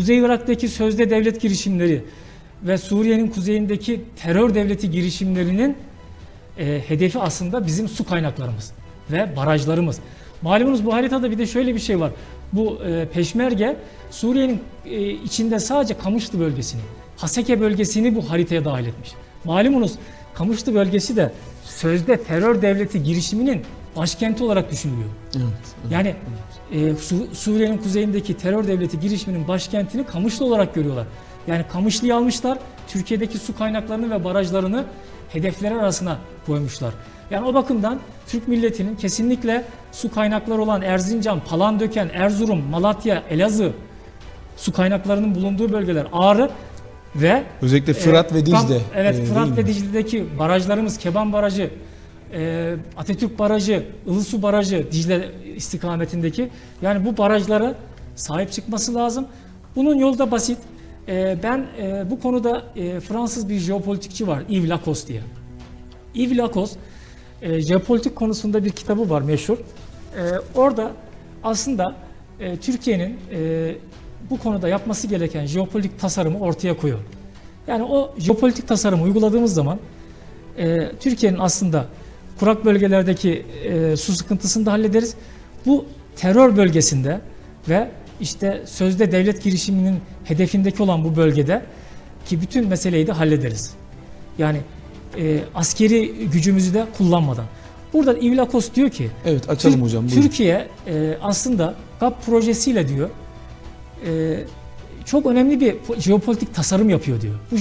Kuzey Irak'taki sözde devlet girişimleri ve Suriye'nin kuzeyindeki terör devleti girişimlerinin e, hedefi aslında bizim su kaynaklarımız ve barajlarımız. Malumunuz bu haritada bir de şöyle bir şey var. Bu e, peşmerge Suriye'nin e, içinde sadece Kamışlı bölgesini, Haseke bölgesini bu haritaya dahil etmiş. Malumunuz Kamışlı bölgesi de sözde terör devleti girişiminin başkenti olarak düşünülüyor. Evet. Yani e, Su- Suriye'nin kuzeyindeki terör devleti girişiminin başkentini Kamışlı olarak görüyorlar. Yani Kamışlı'yı almışlar, Türkiye'deki su kaynaklarını ve barajlarını hedefler arasına koymuşlar. Yani o bakımdan Türk milletinin kesinlikle su kaynakları olan Erzincan, Palandöken, Erzurum, Malatya, Elazığ su kaynaklarının bulunduğu bölgeler Ağrı ve Özellikle Fırat e, ve tam- Dicle. evet, e, Fırat ve? Dicle'deki barajlarımız Keban Barajı, e, Atatürk Barajı, Ilısu Barajı Dicle istikametindeki yani bu barajlara sahip çıkması lazım. Bunun yolu da basit. E, ben e, bu konuda e, Fransız bir jeopolitikçi var Yves Lacoste diye. Yves Lacoste e, jeopolitik konusunda bir kitabı var meşhur. E, orada aslında e, Türkiye'nin e, bu konuda yapması gereken jeopolitik tasarımı ortaya koyuyor. Yani o jeopolitik tasarımı uyguladığımız zaman e, Türkiye'nin aslında kurak bölgelerdeki e, su sıkıntısını da hallederiz. Bu terör bölgesinde ve işte sözde devlet girişiminin hedefindeki olan bu bölgede ki bütün meseleyi de hallederiz. Yani e, askeri gücümüzü de kullanmadan. Burada İvlakos diyor ki Evet açalım Tür- hocam. Buyurun. Türkiye e, aslında GAP projesiyle diyor e, çok önemli bir po- jeopolitik tasarım yapıyor diyor. Bu